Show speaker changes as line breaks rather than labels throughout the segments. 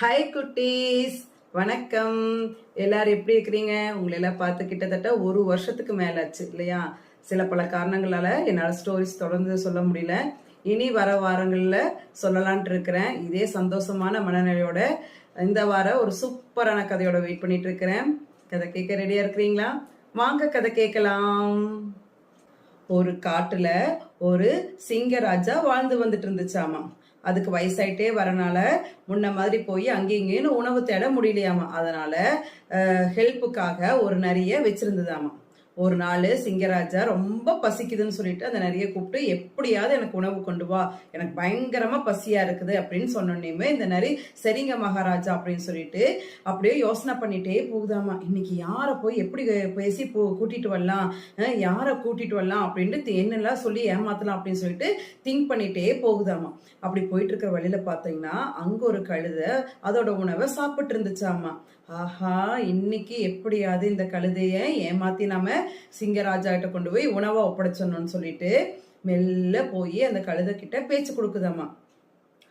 Hi குட்டீஸ். வணக்கம். எல்லாரும் எப்படி இருக்கிறீங்க? உங்களை எல்லாம் பார்த்து கிட்டத்தட்ட ஒரு வருஷத்துக்கு மேலாச்சு இல்லையா? சில பல காரணங்களால என்னால் ஸ்டோரிஸ் தொடர்ந்து சொல்ல முடியல. இனி வர வாரங்களில் சொல்லலான்ட்டு இருக்கிறேன். இதே சந்தோஷமான மனநிலையோட இந்த வாரம் ஒரு சூப்பரான கதையோட வெயிட் பண்ணிட்டு இருக்கிறேன். கதை கேட்க ரெடியா இருக்கிறீங்களா? வாங்க கதை கேட்கலாம். ஒரு காட்டுல ஒரு சிங்கராஜா வாழ்ந்து வந்துட்டு இருந்துச்சாமா அதுக்கு வயசாயிட்டே வரனால முன்ன மாதிரி போய் அங்கேயும் இங்கேயும் உணவு தேட முடியலையாமா. அதனால ஹெல்ப்புக்காக ஒரு நிறைய வச்சிருந்ததாமா. ஒரு நாள் சிங்கராஜா ரொம்ப பசிக்குதுன்னு சொல்லிட்டு அந்த நிறைய கூப்பிட்டு எப்படியாவது எனக்கு உணவு கொண்டு வா. எனக்கு பயங்கரமா பசியா இருக்குது அப்படின்னு சொன்னோன்னே இந்த நரி சரிங்க மகாராஜா அப்படின்னு சொல்லிட்டு அப்படியே யோசனை பண்ணிட்டே போகுதாமா. இன்னைக்கு யாரை போய் எப்படி பேசி போ கூட்டிட்டு வரலாம்? யாரை கூட்டிட்டு வரலாம்? அப்படின்ட்டு என்னெல்லாம் சொல்லி ஏமாத்தலாம் அப்படின்னு சொல்லிட்டு திங்க் பண்ணிட்டே போகுதாமா. அப்படி போயிட்டு இருக்கிற வழியில பாத்தீங்கன்னா அங்க ஒரு கழுத அதோட உணவை சாப்பிட்டு இருந்துச்சாமா ஆஹா இன்னைக்கு எப்படியாவது இந்த கழுதைய ஏமாத்தி நாம சிங்கராஜாட்ட கொண்டு போய் உணவா ஒப்படைச்சிடணும்னு சொல்லிட்டு மெல்ல போய் அந்த கழுதக்கிட்ட பேச்சு கொடுக்குதாம்மா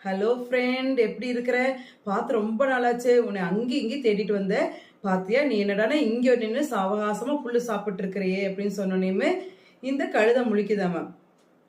ஹலோ ஃப்ரெண்ட் எப்படி இருக்கிற? பார்த்து ரொம்ப நாளாச்சு. உன்னை அங்கேயும் இங்கேயும் தேடிட்டு வந்த. பாத்தியா நீ என்னடானா இங்கே நின்று அவகாசமாக புல்லு சாப்பிட்டு இருக்கிறியே அப்படின்னு சொன்னோன்னே இந்த கழுதை முழிக்குதாமா.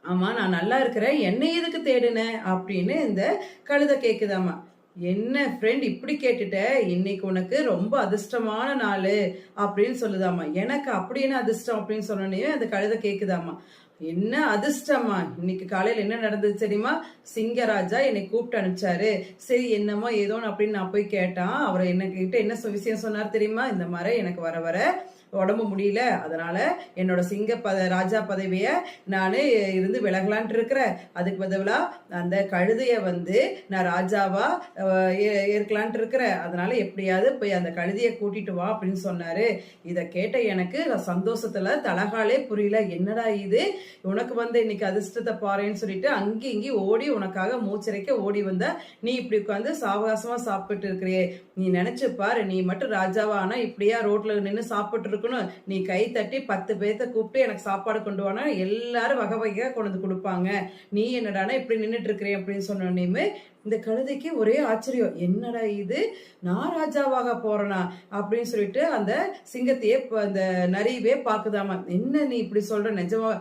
ஆமா நான் நல்லா இருக்கிறேன். என்னை எதுக்கு தேடுன? அப்படின்னு இந்த கழுதை கேக்குதாமா. என்ன ஃப்ரெண்ட் இப்படி கேட்டுட்ட? இன்னைக்கு உனக்கு ரொம்ப அதிர்ஷ்டமான நாள் அப்படின்னு சொல்லுதாமா எனக்கு அப்படி என்ன அதிர்ஷ்டம் அப்படின்னு சொன்னோன்னே அந்த கழுதை கேட்குதாமா என்ன அதிர்ஷ்டமா இன்னைக்கு காலையில என்ன நடந்தது தெரியுமா? சிங்கராஜா என்னை கூப்பிட்டு அனுப்பிச்சாரு. சரி என்னமோ ஏதோன்னு அப்படின்னு நான் போய் கேட்டான். அவர் என்ன கிட்ட என்ன விஷயம் சொன்னார் தெரியுமா? இந்த மாதிரி எனக்கு வர வர உடம்பு முடியல. அதனால என்னோட சிங்க பத ராஜா பதவியை நான் இருந்து விலகலான்ட்டு இருக்கிறேன். அதுக்கு பதிலா அந்த கழுதைய வந்து நான் ராஜாவா அஹ், ஏ- ஏற்கலான்ட்டு இருக்கிறேன். அதனால எப்படியாவது போய் அந்த கழுதையை கூட்டிட்டு வா அப்படின்னு சொன்னாரு. இதை கேட்ட எனக்கு சந்தோஷத்துல தலகாலே புரியல. என்னடா இது? உனக்கு வந்து இன்னைக்கு அதிர்ஷ்டத்தை பாருன்னு சொல்லிட்டு அங்கேயும் இங்கேயும் ஓடி உனக்காக மூச்சரைக்க ஓடி வந்தா நீ இப்படி உட்காந்து சாவகாசமா சாப்பிட்டு இருக்கிறியே. நீ நினைச்சு பாரு நீ மட்டும் ராஜாவா ஆனா இப்படியா ரோட்ல நின்று சாப்பிட்டு இருக்கணும். நீ கை தட்டி பத்து பேர்த்த கூப்பிட்டு எனக்கு சாப்பாடு கொண்டு வானா. எல்லாரும் வகை வகையா கொண்டு வந்து கொடுப்பாங்க. நீ என்னடானா இப்படி நின்னுட்டு இருக்கிறேன் அப்படின்னு சொன்னோன்னே இந்த கழுதைக்கு ஒரே ஆச்சரியம். என்னடா இது? நான் ராஜாவாக போறேனா? அப்படின்னு சொல்லிட்டு அந்த சிங்கத்தையே அந்த நரியவே பாக்குதாமா என்ன நீ இப்படி சொல்ற? நிஜமா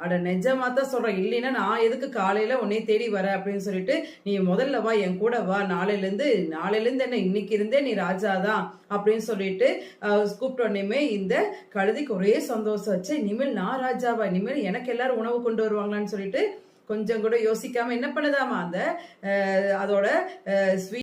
அட நிஜமா தான் சொல்றேன். இல்லைன்னா நான் எதுக்கு காலையில உன்னே தேடி வர அப்படின்னு சொல்லிட்டு நீ முதல்ல வா என் கூட வா. நாளையில இருந்து நாளையில இருந்து என்ன இன்னைக்கு இருந்தே நீ ராஜா தான் அப்படின்னு சொல்லிட்டு அஹ், கூப்பிட்ட உடனேமே இந்த கழுதிக்கு ஒரே சந்தோஷம். வச்சு இனிமேல் நான் ராஜாவா? இனிமேல் எனக்கு எல்லாரும் உணவு கொண்டு வருவாங்களான்னு சொல்லிட்டு கொஞ்சம் கூட யோசிக்காம என்ன பண்ணுதாமா அந்த அதோட ஸ்வீட்